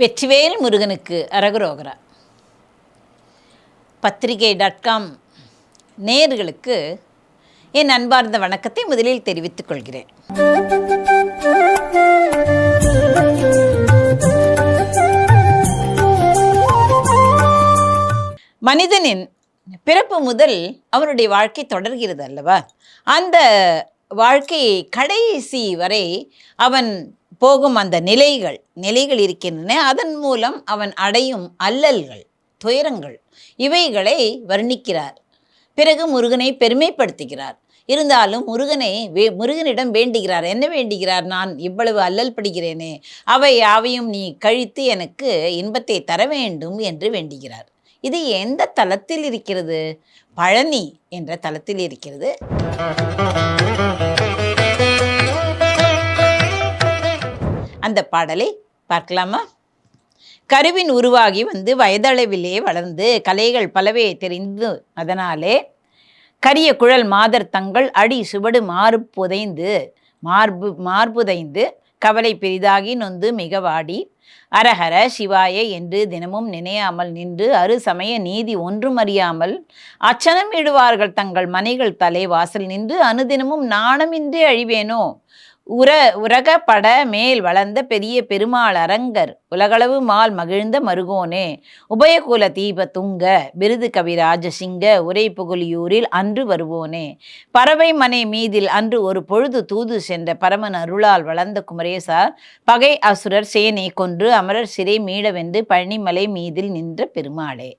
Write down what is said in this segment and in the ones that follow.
வெற்றிவேல் முருகனுக்கு அரகுரோகரா. பத்திரிகை dot com நேர்களுக்கு என் அன்பார்ந்த வணக்கத்தை முதலில் தெரிவித்துக் கொள்கிறேன். மனிதனின் பிறப்பு முதல் அவனுடைய வாழ்க்கை தொடர்கிறது அல்லவா? அந்த வாழ்க்கையை கடைசி வரை அவன் போகும் அந்த நிலைகள் நிலைகள் இருக்கின்றன. அதன் மூலம் அவன் அடையும் அல்லல்கள் துயரங்கள் இவைகளை வர்ணிக்கிறார். பிறகு முருகனை பெருமைப்படுத்துகிறார். இருந்தாலும் முருகனை வே முருகனிடம் வேண்டுகிறார். என்ன வேண்டுகிறார்? நான் இவ்வளவு அல்லல் படுகிறேனே. அவை யாவையும் நீ கழித்து எனக்கு இன்பத்தை தர வேண்டும் என்று வேண்டுகிறார். இது எந்த தலத்தில் இருக்கிறது? பழனி என்ற தலத்தில் இருக்கிறது. அந்த பாடலை பார்க்கலாமா? கருவின் உருவாகி வந்து வயதளவிலே வளர்ந்து கலைகள் பலவே தெரிந்து அதனாலே கரிய குழல் மாதர் தங்கள் அடி சுவடு மாறு புதைந்து மார்பு மார்புதைந்து கவலை பெரிதாகி நொந்து மிகவாடி அரஹர சிவாய என்று தினமும் நினையாமல் நின்று அரு சமய நீதி ஒன்றும் அறியாமல் அச்சனம் இடுவார்கள் தங்கள் மனைகள் தலை வாசல் நின்று அனுதினமும் நாணமின்றி அழிவேனோ? உர உரகப்பட மேல் வளர்ந்த பெரிய பெருமாள் அரங்கர் உலகளவு மால் மகிழ்ந்த மருகோனே. உபயகுல தீப துங்க விருது கவிராஜ சிங்க உரை புகழியூரில் அன்று வருவோனே. பறவை மனை மீதில் அன்று ஒரு பொழுது தூது சென்ற பரமன் அருளால் வளர்ந்த குமரேசா பகை அசுரர் சேனை கொன்று அமரர் சிறை மீளவென்று பழனிமலை மீதில் நின்ற பெருமாளே.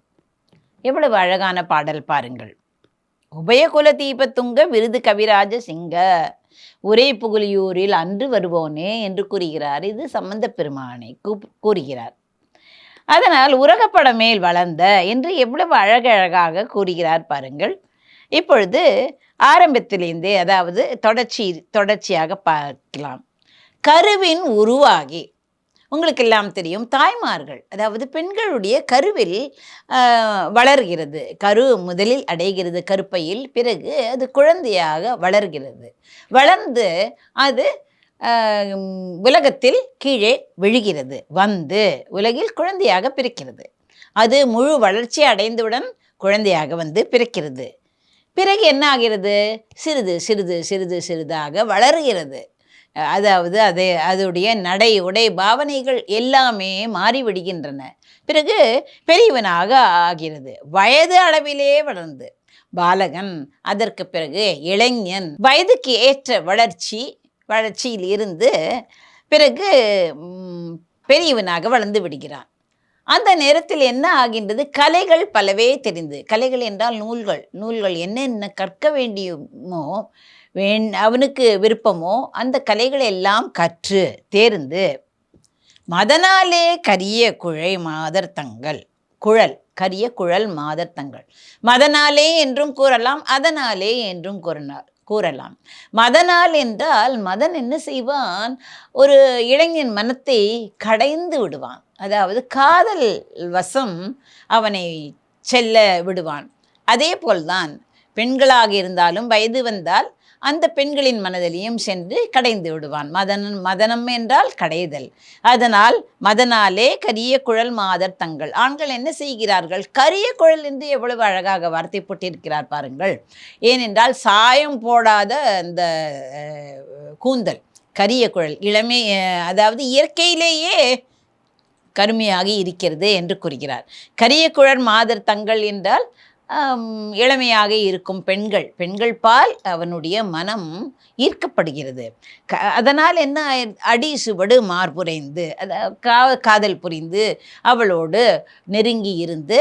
எவ்வளவு அழகான பாடல் பாருங்கள். உபயகுல தீபத்துங்க விருது கவிராஜ சிங்க ஒரே புகழியூரில் அன்று வருவோனே என்று கூறுகிறார். இது சம்பந்த பெருமானை கூறுகிறார். அதனால் உரகப்பட மேல் வளர்ந்த என்று எவ்வளவு அழகழகாக கூறுகிறார் பாருங்கள். இப்பொழுது ஆரம்பத்திலிருந்தே அதாவது தொடர்ச்சி தொடர்ச்சியாக பார்க்கலாம். கருவின் உருவாகி உங்களுக்கு எல்லாம் தெரியும் தாய்மார்கள் அதாவது பெண்களுடைய கருவில் வளர்கிறது. கரு முதலில் அடைகிறது கருப்பையில் பிறகு அது குழந்தையாக வளர்கிறது. வளர்ந்து அது உலகத்தில் கீழே விழுகிறது வந்து உலகில் குழந்தையாக பிறக்கிறது. அது முழு வளர்ச்சி அடைந்தவுடன் குழந்தையாக வந்து பிறக்கிறது. பிறகு என்ன ஆகிறது? சிறிது சிறிது சிறிது சிறிதாக வளருகிறது. அதாவது அதை அதோடைய நடை உடை பாவனைகள் எல்லாமே மாறிவிடுகின்றன. பிறகு பெரியவனாக ஆகிறது. வயது அளவிலே வளர்ந்து பாலகன் அதற்கு பிறகு இளைஞன். வயதுக்கு ஏற்ற வளர்ச்சி வளர்ச்சியில் இருந்து பிறகு பெரியவனாக வளர்ந்து விடுகிறான். அந்த நேரத்தில் என்ன ஆகின்றது? கலைகள் பலவே தெரிந்து கலைகள் என்றால் நூல்கள். நூல்கள் என்னென்ன கற்க வேண்டியுமோ வேண் அவனுக்கு விருப்பமோ அந்த கலைகளை எல்லாம் கற்று தேர்ந்து மதனாலே கரிய குழை மாதர்த்தங்கள் குழல் கரிய குழல் மாதர்த்தங்கள் மதனாலே என்றும் கூறலாம் அதனாலே என்றும் கூறினார் கூறலாம். மதனால் என்றால் மதன் என்ன செய்வான்? ஒரு இளைஞன் மனத்தை கடைந்து விடுவான். அதாவது காதல் வசம் அவனை செல்ல விடுவான். அதே போல்தான் பெண்களாக இருந்தாலும் வயது வந்தால் அந்த பெண்களின் மனதிலையும் சென்று கடைந்து விடுவான். மதனம் மதனம் என்றால் கடைதல். அதனால் மதனாலே கரிய குழல் மாதர் தங்கள். ஆண்கள் என்ன செய்கிறார்கள்? கரிய குழல் என்று எவ்வளவு அழகாக வார்த்தை போட்டிருக்கிறார் பாருங்கள். ஏனென்றால் சாயம் போடாத அந்த கூந்தல். கரிய குழல் இளமை அதாவது இயற்கையிலேயே கருமையாகி இருக்கிறது என்று கூறுகிறார். கரிய குழல் மாதர் தங்கள் என்றால் இளமையாக இருக்கும் பெண்கள் பெண்கள் பால் அவனுடைய மனம் ஈர்க்கப்படுகிறது. க அதனால் என்ன அடி சுவடு மார்புரைந்து கா காதல் புரிந்து அவளோடு நெருங்கி இருந்து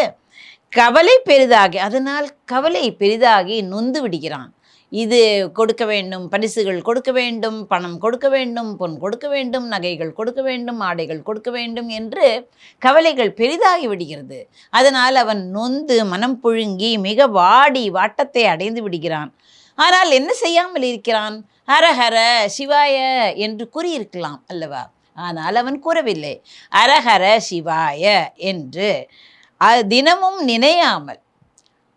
கவலை பெரிதாகி அதனால் கவலை பெரிதாகி நொந்து விடுகிறான். இது கொடுக்க வேண்டும் பரிசுகள் கொடுக்க வேண்டும் பணம் கொடுக்க வேண்டும் பொன் கொடுக்க வேண்டும் நகைகள் கொடுக்க வேண்டும் ஆடைகள் கொடுக்க வேண்டும் என்று கவலைகள் பெரிதாகி விடுகிறது. அதனால் அவன் நொந்து மனம் புழுங்கி மிக வாடி வாட்டத்தை அடைந்து விடுகிறான். ஆனால் என்ன செய்யாமல் இருக்கிறான்? ஹரஹர சிவாய என்று கூறியிருக்கலாம் அல்லவா? ஆனால் அவன் கூறவில்லை. அரஹர சிவாய என்று அ- தினமும் நினையாமல்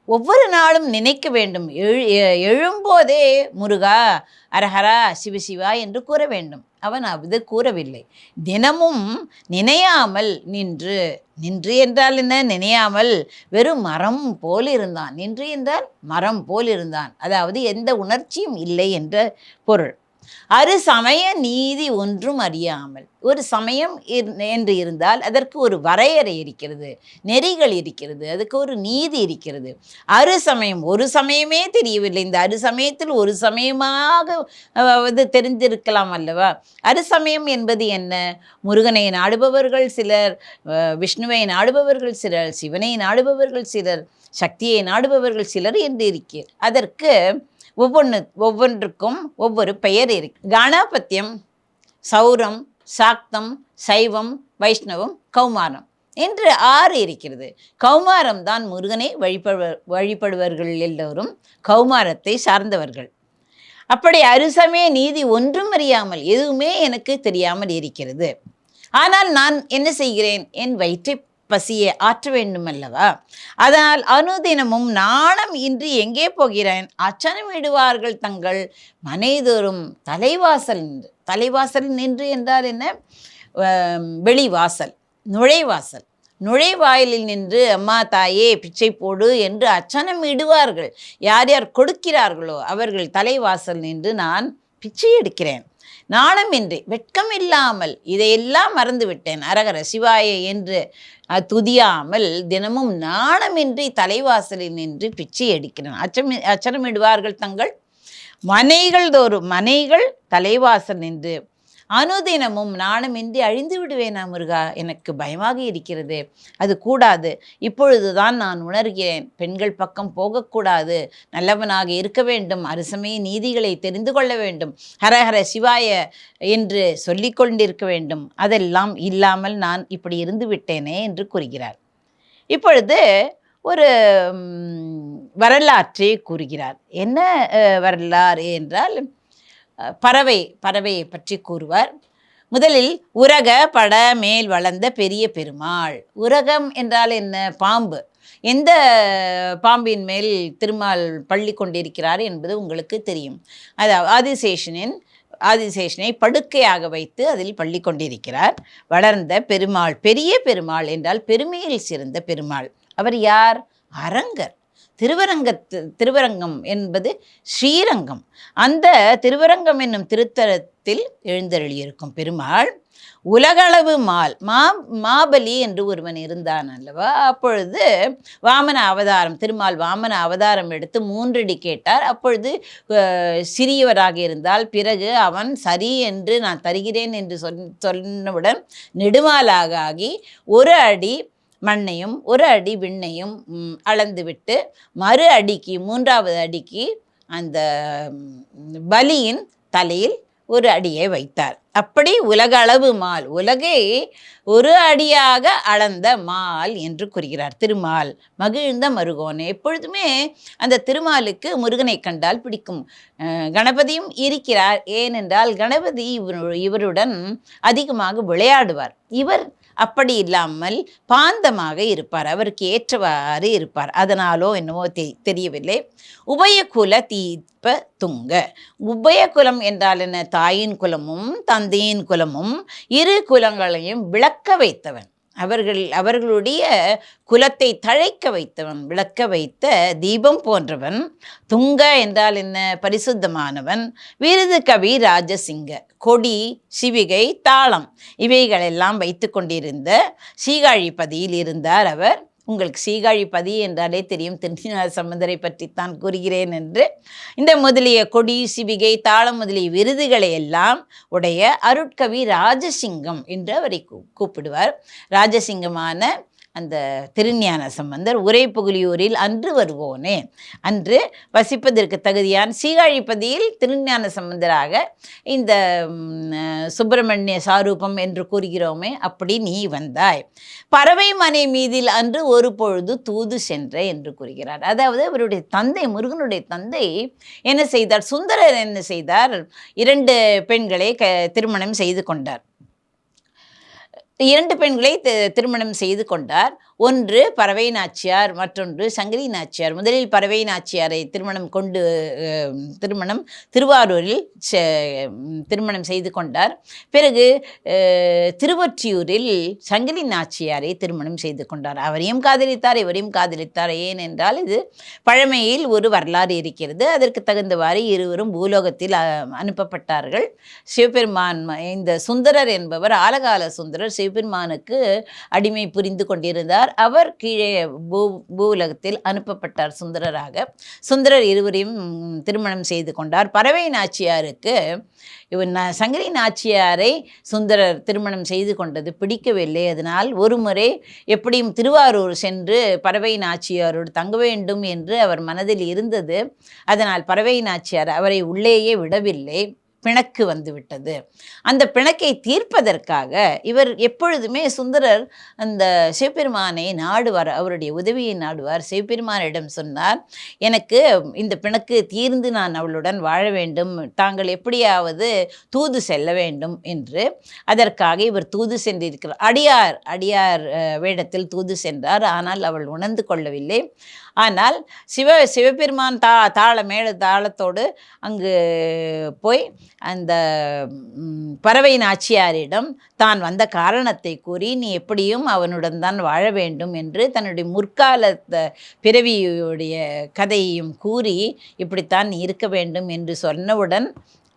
ஒவ்வொரு நாளும் நினைக்க வேண்டும். எழு எ- எழும்போதே முருகா அரஹரா சிவசிவா என்று கூற வேண்டும். அவன் அது கூறவில்லை. தினமும் நினையாமல் நின்று நின்று என்றால் என்ன? நினையாமல் வெறும் மரம் போல் இருந்தான். நின்று என்றால் மரம் போல் இருந்தான். அதாவது எந்த உணர்ச்சியும் இல்லை என்ற பொருள். அரு சமய நீதி ஒன்றும் அறியாமல். ஒரு சமயம் என்று இருந்தால் அதற்கு ஒரு வரையறை இருக்கிறது நெறிகள் இருக்கிறது அதுக்கு ஒரு நீதி இருக்கிறது. அரு சமயம் ஒரு சமயமே தெரியவில்லை. இந்த அரு சமயத்தில் ஒரு சமயமாக இது தெரிந்திருக்கலாம் அல்லவா? அரு சமயம் என்பது என்ன? முருகனை நாடுபவர்கள் சிலர் விஷ்ணுவை நாடுபவர்கள் சிலர் சிவனை நாடுபவர்கள் சிலர் சக்தியை நாடுபவர்கள் சிலர் என்று இருக்கிறார் அதற்கு ஒவ்வொன்று ஒவ்வொன்றுக்கும் ஒவ்வொரு பெயர் இருக்கு கணாபத்தியம் சௌரம் சாக்தம் சைவம் வைஷ்ணவம் கௌமாரம் என்று ஆறு இருக்கிறது. கௌமாரம் தான் முருகனை வழிபடுவ வழிபடுவர்கள் எல்லோரும் கௌமாரத்தை சார்ந்தவர்கள். அப்படி அருசமே நீதி ஒன்றும் அறியாமல் எதுவுமே எனக்கு தெரியாமல் இருக்கிறது. ஆனால் நான் என்ன செய்கிறேன்? என் வயிற்றை பசியை ஆற்ற வேண்டும் அல்லவா அதனால் அனுதினமும் நாணம் இன்றி எங்கே போகிறேன்? அச்சனமிடுவார்கள் தங்கள் மனைதோறும் தலைவாசல் நின்று. தலைவாசல் நின்று என்றால் என்ன? வெளிவாசல் நுழைவாசல். நுழைவாயிலில் நின்று அம்மா தாயே பிச்சை போடு என்று அச்சனம் இடுவார்கள். யார் யார் கொடுக்கிறார்களோ அவர்கள் தலைவாசல் நின்று நான் பிச்சை எடுக்கிறேன். நாணமின்றி வெட்கம் இல்லாமல் இதையெல்லாம் மறந்துவிட்டேன். அரகர சிவாய என்று துதியாமல் தினமும் நாணமின்றி தலைவாசலில் நின்று பிச்சை எடுக்கிறேன். அச்சமி அச்சனமிடுவார்கள் தங்கள் மனைகள் தோறும் மனைகள் தலைவாசல் நின்று அனுதினமும் நாணமின்றி அழிந்து விடுவேனா முருகா? எனக்கு பயமாக இருக்கிறது. அது கூடாது. இப்பொழுதுதான் நான் உணர்கிறேன். பெண்கள் பக்கம் போகக்கூடாது. நல்லவனாக இருக்க வேண்டும். அரசமய நீதிகளை தெரிந்து கொள்ள வேண்டும். ஹரஹர சிவாய என்று சொல்லிக் கொண்டிருக்க வேண்டும். அதெல்லாம் இல்லாமல் நான் இப்படி இருந்து விட்டேனே என்று கூறுகிறார். இப்பொழுது ஒரு வரலாற்றை கூறுகிறார். என்ன வரலாறு என்றால் பறவை பறவையை பற்றி கூறுவார். முதலில் உரக பட மேல் வளர்ந்த பெரிய பெருமாள். உரகம் என்றால் என்ன? பாம்பு. எந்த பாம்பின் மேல் திருமால் பள்ளி கொண்டிருக்கிறார் என்பது உங்களுக்கு தெரியும். அதாவது ஆதிசேஷனின் ஆதிசேஷனை படுக்கையாக வைத்து அதில் பள்ளி கொண்டிருக்கிறார். வளர்ந்த பெருமாள் பெரிய பெருமாள் என்றால் பெருமையில் சிறந்த பெருமாள். அவர் யார்? அரங்கர். திருவரங்கத்து திருவரங்கம் என்பது ஸ்ரீரங்கம். அந்த திருவரங்கம் என்னும் திருத்தலத்தில் எழுந்தருளியிருக்கும் பெருமாள் உலகளவு மால் மா மாபலி என்று ஒருவன் இருந்தான் அல்லவா? அப்பொழுது வாமன அவதாரம் திருமால் வாமன அவதாரம் எடுத்து மூன்றடி கேட்டார். அப்பொழுது சிறியவராக இருந்தால் பிறகு அவன் சரி என்று நான் தருகிறேன் என்று சொன் சொன்னவுடன் நெடுமாலாக ஆகி ஒரு அடி மண்ணையும் ஒரு அடி விண்ணையும் அளந்துவிட்டு மறு அடிக்கு மூன்றாவது அடிக்கு அந்த பலியின் தலையில் ஒரு அடியை வைத்தார். அப்படி உலக அளவு மால் உலகை ஒரு அடியாக அளந்த மால் என்று கூறுகிறார். திருமால் மகிழ்ந்த மருகோன் எப்பொழுதுமே அந்த திருமாலுக்கு முருகனை கண்டால் பிடிக்கும். கணபதியும் இருக்கிறார். ஏனென்றால் கணபதி இவரு இவருடன் அதிகமாக விளையாடுவார். இவர் அப்படி இல்லாமல் பாந்தமாக இருப்பார். அவருக்கு ஏற்றவாறு இருப்பார். அதனாலோ என்னவோ தெ தெரியவில்லை. உபயகுல தீப துங்க. உபயகுலம் என்றால் என்ன? தாயின் குலமும் தந்தையின் குலமும் இரு குலங்களையும் விளக்க வைத்தவன். அவர்கள் அவர்களுடைய குலத்தை தழைக்க வைத்தவன் விளக்க வைத்த தீபம் போன்றவன். துங்க என்றால் என்ன? பரிசுத்தமானவன். விருது கவி ராஜசிங்க. கொடி சிவிகை தாளம் இவைகளெல்லாம் வைத்து கொண்டிருந்த சீகாழிப்பதியில் இருந்தார் அவர். உங்களுக்கு சீகாழிப்பதி என்றாலே தெரியும். திருநாள் சம்பந்தரை பற்றித்தான் கூறுகிறேன் என்று. இந்த முதலிய கொடி சிவிகை தாளம் முதலிய விருதுகளை எல்லாம் உடைய அருட்கவி ராஜசிங்கம் என்று அவரை கூ- கூப்பிடுவார். ராஜசிங்கமான அந்த திருஞான சம்பந்தர் உரை புகழியூரில் அன்று வருவோனே அன்று வசிப்பதற்கு தகுதியான் சீகாழிப்பதியில் திருஞான சம்பந்தராக இந்த சுப்பிரமணிய சாரூபம் என்று கூறுகிறோமே அப்படி நீ வந்தாய். பறவை மனை மீதில் அன்று ஒரு பொழுது தூது சென்ற என்று கூறுகிறார். அதாவது அவருடைய தந்தை முருகனுடைய தந்தை என்ன செய்தார்? சுந்தரர் என்ன செய்தார்? இரண்டு பெண்களை க திருமணம் செய்து கொண்டார். இரண்டு பெண்களை திருமணம் செய்து கொண்டார். ஒன்று பறவை நாச்சியார் மற்றொன்று சங்கரி நாச்சியார். முதலில் பறவை நாச்சியாரை திருமணம் கொண்டு திருமணம் திருவாரூரில் செ- திருமணம் செய்து கொண்டார். பிறகு திருவொற்றியூரில் சங்கரி நாச்சியாரை திருமணம் செய்து கொண்டார். அவரையும் காதலித்தார் இவரையும் காதலித்தார். ஏனென்றால் இது பழமையில் ஒரு வரலாறு இருக்கிறது. அதற்கு தகுந்தவாறு இருவரும் பூலோகத்தில் அனுப்பப்பட்டார்கள். சிவபெருமான் இந்த சுந்தரர் என்பவர் ஆலகால சுந்தரர் சிவபெருமானுக்கு அடிமை புரிந்து கொண்டிருந்தார். அவர் கீழே பூ பூவுலகத்தில் அனுப்பப்பட்டார் சுந்தரராக. சுந்தரர் இருவரையும் திருமணம் செய்து கொண்டார். பறவை நாச்சியாருக்கு இவர் ந சங்கரி நாச்சியாரை சுந்தரர் திருமணம் செய்து கொண்டது பிடிக்கவில்லை. அதனால் ஒரு முறை எப்படியும் திருவாரூர் சென்று பறவை நாச்சியாரோடு தங்க வேண்டும் என்று அவர் மனதில் இருந்தது. அதனால் பறவை நாச்சியார் அவரை உள்ளேயே விடவில்லை. பிணக்கு வந்துவிட்டது. அந்த பிணக்கை தீர்ப்பதற்காக இவர் எப்பொழுதுமே சுந்தரர் அந்த சிவபெருமானை நாடுவார் அவருடைய உதவியை நாடுவார். சிவபெருமானிடம் சொன்னார் எனக்கு இந்த பிணக்கு தீர்ந்து நான் அவளுடன் வாழ வேண்டும். தாங்கள் எப்படியாவது தூது செல்ல வேண்டும் என்று. அதற்காக இவர் தூது சென்றிருக்கிறார். அடியார் அடியார் வேடத்தில் தூது சென்றார். ஆனால் அவள் உணர்ந்து கொள்ளவில்லை. ஆனால் சிவ சிவபெருமான் தா தாள மேல தாளத்தோடு அங்கு போய் அந்த பறவை நாச்சியாரிடம் தான் வந்த காரணத்தை கூறி நீ எப்படியும் அவனுடன் தான் வாழ வேண்டும் என்று தன்னுடைய முற்கால பிறவியுடைய கதையையும் கூறி இப்படித்தான் நீ இருக்க வேண்டும் என்று சொன்னவுடன்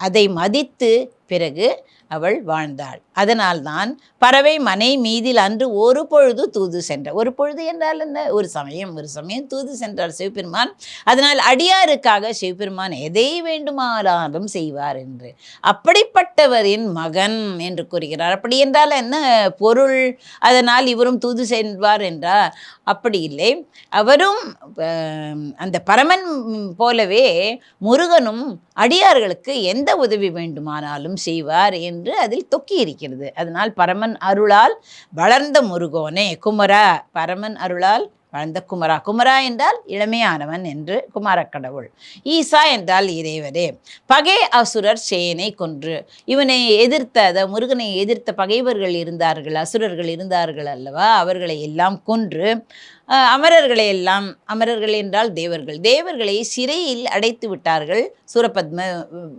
அதை மதித்து பிறகு அவள் வாழ்ந்தாள். அதனால்தான் பறவை மனை மீதில் அன்று ஒரு பொழுது தூது சென்றார் ஒரு பொழுது என்றால் என்ன? ஒரு சமயம் ஒரு சமயம் தூது சென்றார் சிவபெருமான். அதனால் அடியாருக்காக சிவபெருமான் எதை வேண்டுமானாலும் செய்வார் என்று. அப்படிப்பட்டவரின் மகன் என்று கூறுகிறார். அப்படி என்றால் என்ன? பொருள். அதனால் இவரும் தூது சென்றார் என்றார். அப்படி இல்லை. அவரும் அந்த பரமன் போலவே முருகனும் அடியார்களுக்கு எந்த உதவி வேண்டுமானாலும் செய்வார் என்று அதில் தொக்கி இருக்கிறது அதனால் பரமன் அருளால் வளர்ந்த முருகோனே குமரா. பரமன் அருளால் வளர்ந்த குமரா. குமரா என்றால் இளமையானவன் என்று குமாரக்கடவுள் ஈசா என்றால் இறைவரே பகை அசுரர் சேனை கொன்று. இவனை எதிர்த்த அதை முருகனை எதிர்த்த பகைவர்கள் இருந்தார்கள் அசுரர்கள் இருந்தார்கள் அல்லவா? அவர்களை எல்லாம் கொன்று அமரர்களை எல்லாம் அமரர்கள் என்றால் தேவர்கள். தேவர்களை சிறையில் அடைத்து விட்டார்கள் சூரபத்ம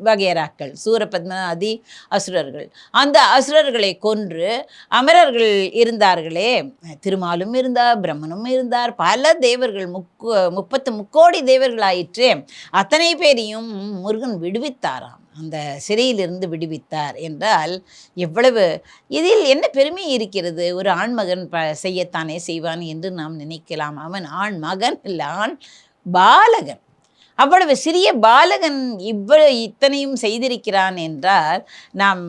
வகேராக்கள் சூரபத்ம அதி அசுரர்கள். அந்த அசுரர்களை கொன்று அமரர்கள் இருந்தார்களே. திருமாலும் இருந்தார் பிரம்மனும் இருந்தார் பல தேவர்கள் முக்கு முப்பத்து முக்கோடி தேவர்களாயிற்றே. அத்தனை பேரையும் முருகன் விடுவித்தாராம். அந்த சிறையிலிருந்து விடுவித்தார் என்றால் எவ்வளவு இதில் என்ன பெருமை இருக்கிறது? ஒரு ஆண்மகன் ப செய்யத்தானே செய்வான் என்று நாம் நினைக்கலாம். அவன் ஆண் மகன் இல்லை ஆண் பாலகன். அவ்வளவு சிறிய பாலகன் இவ்வளவு இத்தனையும் செய்திருக்கிறான் என்றால் நாம்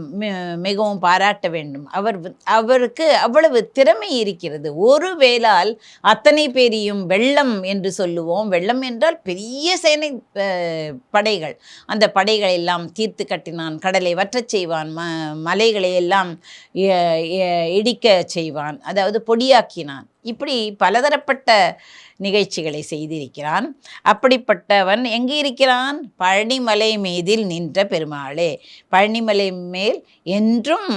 மிகவும் பாராட்ட வேண்டும். அவர் அவருக்கு அவ்வளவு திறமை இருக்கிறது. ஒரு வேளால் அத்தனை பேரையும் வெள்ளம் என்று சொல்லுவோம். வெள்ளம் என்றால் பெரிய சேனை படைகள். அந்த படைகளை எல்லாம் தீர்த்து கட்டினான். கடலை வற்றச் செய்வான். ம மலைகளை எல்லாம் இடிக்க இடிக்கச் செய்வான். அதாவது பொடியாக்கினான். இப்படி பலதரப்பட்ட நிகழ்ச்சிகளை செய்திருக்கிறான். அப்படிப்பட்டவன் எங்கே இருக்கிறான் பழனிமலை மீதில் நின்ற பெருமாளே. பழனிமலை மேல் என்றும்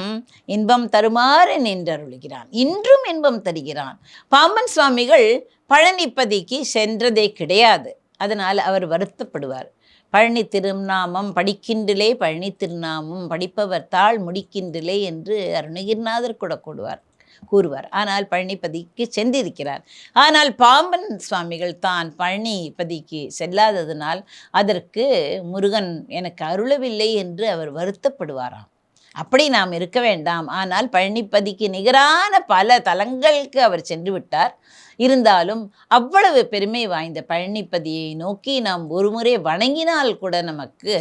இன்பம் தருமாறு நின்றருளுகிறான். இன்றும் இன்பம் தருகிறான். பாம்பன் சுவாமிகள் பழனிப்பதிக்கு சென்றதே கிடையாது. அதனால் அவர் வருத்தப்படுவார். பழனி திருநாமம் படிக்கின்றிலே பழனி திருநாமம் படிப்பவர் தாள் முடிக்கின்றிலே என்று அருணகிரிநாதர் கூட கூடுவார் கூறுவார். ஆனால் பழனிப்பதிக்கு சென்றிருக்கிறார். ஆனால் பாம்பன் சுவாமிகள் தான் பழனிப்பதிக்கு செல்லாததனால் அதற்கு முருகன் எனக்கு அருளவில்லை என்று அவர் வருத்தப்படுவாராம். அப்படி நாம் இருக்க வேண்டாம். ஆனால் பழனிப்பதிக்கு நிகரான பல தலங்களுக்கு அவர் சென்று விட்டார் இருந்தாலும் அவ்வளவு பெருமை வாய்ந்த பழனிப்பதியை நோக்கி நாம் ஒருமுறை வணங்கினால் கூட நமக்கு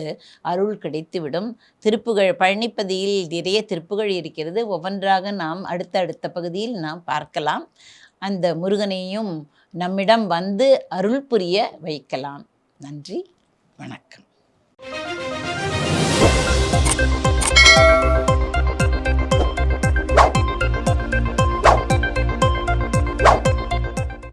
அருள் கிடைத்துவிடும். திருப்புகழ் பழனிப்பதியில் நிறைய திருப்புகள் இருக்கிறது. ஒவ்வொன்றாக நாம் அடுத்த அடுத்த பகுதியில் நாம் பார்க்கலாம். அந்த முருகனையும் நம்மிடம் வந்து அருள் புரிய வைக்கலாம். நன்றி வணக்கம்.